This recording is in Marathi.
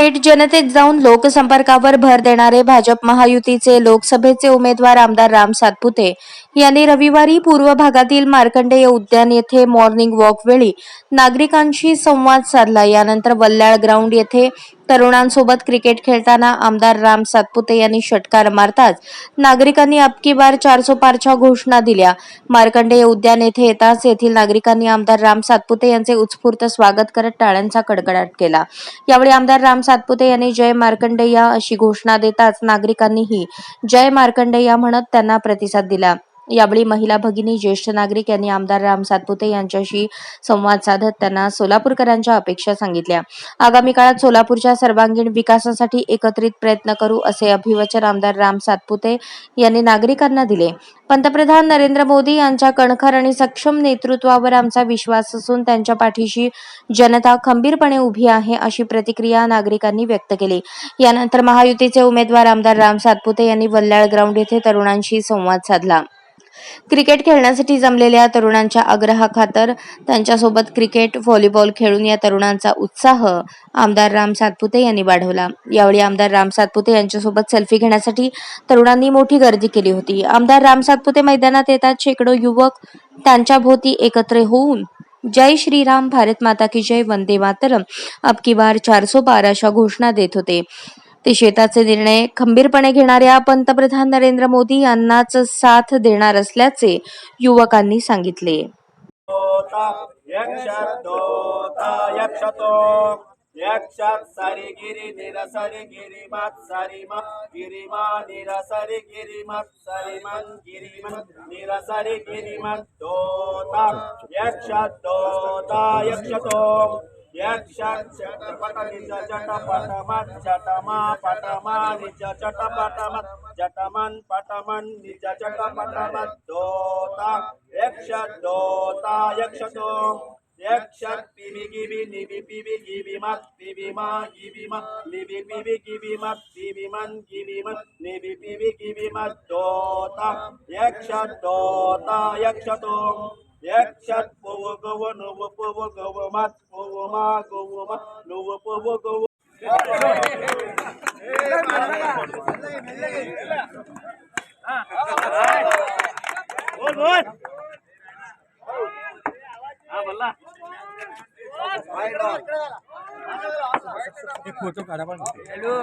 थेट जनतेत जाऊन लोकसंपर्कावर भर देणारे भाजप महायुतीचे लोकसभेचे उमेदवार आमदार राम सातपुते यांनी रविवारी पूर्व भागातील मार्कंडेय उद्यान येथे मॉर्निंग वॉक वेळी नागरिकांशी संवाद साधला. यानंतर वल्ल्याळ ग्राउंड येथे तरुणांसोबत क्रिकेट खेळताना आमदार राम सातपुते यांनी षटकार मारताच नागरिकांनी अबकी बार चारसो पारच्या घोषणा दिल्या. मार्कंडेय उद्यान येथे येताच येथील नागरिकांनी आमदार राम सातपुते यांचे उत्स्फूर्त स्वागत करत टाळ्यांचा कडकडाट केला. यावेळी आमदार राम सातपुते यांनी जय मार्कंडेया अशी घोषणा देताच नागरिकांनीही जय मार्कंडेया म्हणत त्यांना प्रतिसाद दिला. यावेळी महिला भगिनी ज्येष्ठ नागरिक यांनी आमदार राम सातपुते यांच्याशी संवाद साधत त्यांना सोलापूरकरांच्या अपेक्षा सांगितल्या. आगामी काळात सोलापूरच्या सर्वांगीण विकासासाठी एकत्रित प्रयत्न करू असे अभिवचन आमदार राम सातपुते यांनी नागरिकांना दिले. पंतप्रधान नरेंद्र मोदी यांच्या कणखर आणि सक्षम नेतृत्वावर आमचा विश्वास असून त्यांच्या पाठीशी जनता खंबीरपणे उभी आहे अशी प्रतिक्रिया नागरिकांनी व्यक्त केली. यानंतर महायुतीचे उमेदवार आमदार राम सातपुते यांनी वल्ल्याळ ग्राउंड येथे तरुणांशी संवाद साधला. क्रिकेट खेळण्यासाठी जमलेल्या तरुणांच्या आग्रहाखातर त्यांच्यासोबत क्रिकेट व्हॉलीबॉल खेळून या तरुणांचा उत्साह आमदार राम सातपुते यांनी वाढवला. यावेळी आमदार राम सातपुते यांच्यासोबत सेल्फी घेण्यासाठी तरुणांनी मोठी गर्दी केली होती. आमदार राम सातपुते मैदानात येतात शेकडो युवक त्यांच्या भोवती एकत्र होऊन जय श्रीराम भारत माता की जय वंदे मातरम. अब की बार चारसो पार अशा घोषणा देत होते. ते शेताचे निर्णय खंबीरपणे घेणाऱ्या पंतप्रधान नरेंद्र मोदी यांनाच साथ देणार असल्याचे युवकांनी सांगितले. यक्षात दोता यक्षतो. यक्षात सारी गिरी निरसारी गिरी मात सारी मा गिरी मा निरसारी गिरी मात सारी मन गिरी मन निरसारी गिरी मात दोता यक्षात दोता यक्षतो. जटमन पटमन निज चटपट मत दोता यक्ष दोता यक्षतो यक्षत पिबी गिबी निबी पिबी गिबी मत पिबी मा गिबी मा निबी पिबी गिबी मत पिबी मन मत निबी पिबी गिबी मत दोता यक्ष दोता यक्षतो यक्षत पव गव नुव पुव गव मत पव मा गव मा नव पव गव बोल बोल हा बोला एक फोटो काढा पण हॅलो